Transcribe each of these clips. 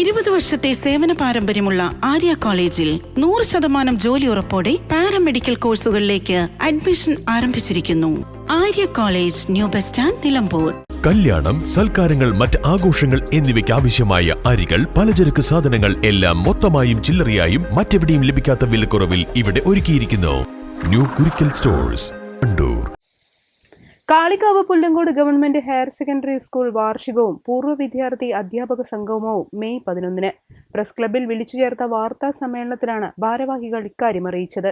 ഇരുപത് വർഷത്തെ സേവന പാരമ്പര്യമുള്ള ആര്യ കോളേജിൽ നൂറ് ശതമാനം ജോലി ഉറപ്പോടെ പാരാമെഡിക്കൽ കോഴ്സുകളിലേക്ക് അഡ്മിഷൻ ആരംഭിച്ചിരിക്കുന്നു. Arya college new bus stand Nilambur. കല്യാണം സൽക്കാരങ്ങൾ മറ്റ് ആഘോഷങ്ങൾ എന്നിവയ്ക്ക് ആവശ്യമായ അരികൾ പലചരക്ക് സാധനങ്ങൾ എല്ലാം മൊത്തമായും ചില്ലറയായും മറ്റെവിടെയും ലഭിക്കാത്ത വിലക്കുറവിൽ ഇവിടെ ഒരുക്കിയിരിക്കുന്നു. New Kurikkal stores Kandoor Kalikavu Pullangode government higher secondary school വാർഷികവും പൂർവ വിദ്യാർത്ഥി അധ്യാപക സംഗമവും മെയ് പതിനൊന്നിന്. പ്രസ് ക്ലബിൽ വിളിച്ചു ചേർത്ത വാർത്താ സമ്മേളനത്തിലാണ് ഭാരവാഹികൾ ഇക്കാര്യം അറിയിച്ചത്.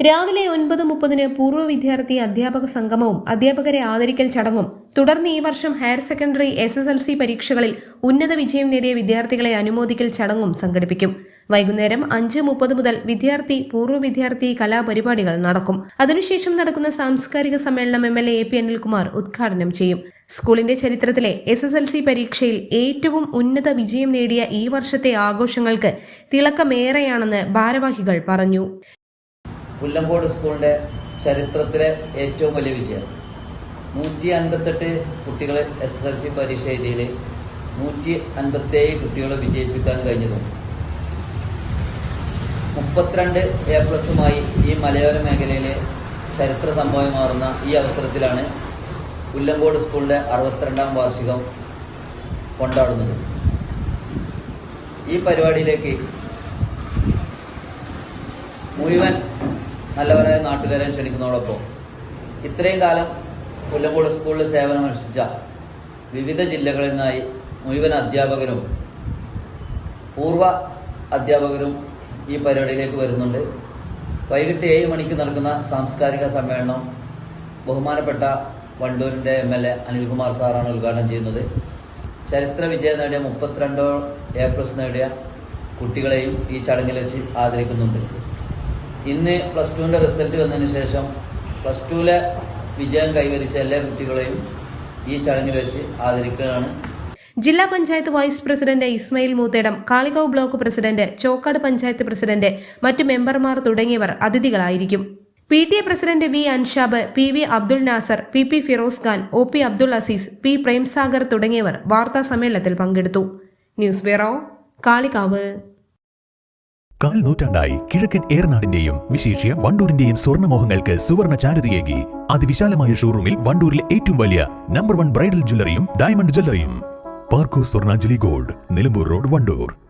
രാവിലെ ഒൻപത് മുപ്പതിന് പൂർവ വിദ്യാർത്ഥി അധ്യാപക സംഗമവും അധ്യാപകരെ ആദരിക്കൽ ചടങ്ങും. തുടർന്ന് ഈ വർഷം ഹയർ സെക്കൻഡറി എസ് പരീക്ഷകളിൽ ഉന്നത വിജയം നേടിയ വിദ്യാർത്ഥികളെ അനുമോദിക്കൽ ചടങ്ങും സംഘടിപ്പിക്കും. വൈകുന്നേരം അഞ്ച് മുപ്പത് മുതൽ വിദ്യാർത്ഥി പൂർവ വിദ്യാർത്ഥി കലാപരിപാടികൾ നടക്കും. അതിനുശേഷം നടക്കുന്ന സാംസ്കാരിക സമ്മേളനം M L A P Anilkumar ഉദ്ഘാടനം ചെയ്യും. സ്കൂളിന്റെ ചരിത്രത്തിലെ എസ് എസ് എൽ സി പരീക്ഷയിൽ ഏറ്റവും ഉന്നത വിജയം നേടിയ ഈ വർഷത്തെ ആഘോഷങ്ങൾക്ക് തിളക്കമേറെയാണെന്ന് ഭാരവാഹികൾ പറഞ്ഞു. പുല്ലങ്കോട് സ്കൂളിന്റെ ചരിത്രത്തിലെ ഏറ്റവും വലിയ വിജയം. നൂറ്റി അൻപത്തെട്ട് കുട്ടികൾ എസ് എസ് എൽ സി പരീക്ഷ എഴുതിയിൽ നൂറ്റി അൻപത്തേഴ് കുട്ടികളെ വിജയിപ്പിക്കാൻ കഴിഞ്ഞതും മുപ്പത്തിരണ്ട് എ പ്ലസുമായി ഈ മലയോര മേഖലയിലെ ചരിത്ര സംഭവം മാറുന്ന ഈ അവസരത്തിലാണ് പുല്ലങ്കോട് സ്കൂളിന്റെ അറുപത്തിരണ്ടാം വാർഷികം കൊണ്ടാടുന്നത്. ഈ പരിപാടിയിലേക്ക് മുഴുവൻ നല്ലവരായ നാട്ടുകാരെ ക്ഷണിക്കുന്നതോടൊപ്പം ഇത്രയും കാലം പുല്ലങ്കോട് സ്കൂളിൽ സേവനമനുഷ്ഠിച്ച വിവിധ ജില്ലകളിൽ നിന്നായി മുഴുവൻ അധ്യാപകരും പൂർവ അധ്യാപകരും ഈ പരിപാടിയിലേക്ക് വരുന്നുണ്ട്. വൈകിട്ട് ഏഴ് മണിക്ക് നടക്കുന്ന സാംസ്കാരിക സമ്മേളനം ബഹുമാനപ്പെട്ട വണ്ടൂരിന്റെ എം എൽ എ അനിൽകുമാർ സാറാണ് ഉദ്ഘാടനം ചെയ്യുന്നത്. ചരിത്ര വിജയം നേടിയ മുപ്പത്തിരണ്ടോ എ പ്ലസ് നേടിയ കുട്ടികളെയും ഈ ചടങ്ങിൽ വെച്ച് ആദരിക്കുന്നുണ്ട്. ഇന്ന് പ്ലസ് ടുവിന്റെ റിസൾട്ട് വന്നതിന് ശേഷം പ്ലസ് ടുവിലെ വിജയം കൈവരിച്ച എല്ലാ കുട്ടികളെയും ഈ ചടങ്ങിൽ വെച്ച് ആദരിക്കുകയാണ്. ജില്ലാ panchayat vice president Ismail Moothedam Kalikavu block president Chokkad panchayat president മറ്റു മെമ്പർമാർ തുടങ്ങിയവർ അതിഥികളായിരിക്കും. P T A president V Anshab P V Abdul Nasar P P Firoz Khan O P Abdul Aziz P Premsagar തുടങ്ങിയവർ വാർത്താ സമ്മേളനത്തിൽ പങ്കെടുത്തു. News bureau Kalikavu. കാൽ നൂറ്റാണ്ടായി കിഴക്കൻ ഏറനാടിന്റെയും വിശേഷ്യ വണ്ടൂരിന്റെയും സ്വർണമോഹങ്ങൾക്ക് സുവർണ ചാരുതയേകി അതിവിശാലമായ ഷോറൂമിൽ വണ്ടൂരിലെ ഏറ്റവും വലിയ നമ്പർ വൺ ബ്രൈഡൽ ജ്വല്ലറിയും ഡയമണ്ട് ജ്വല്ലറിയും പാർക്കോ സ്വർണാഞ്ജലി ഗോൾഡ് നിലമ്പൂർ റോഡ് വണ്ടൂർ.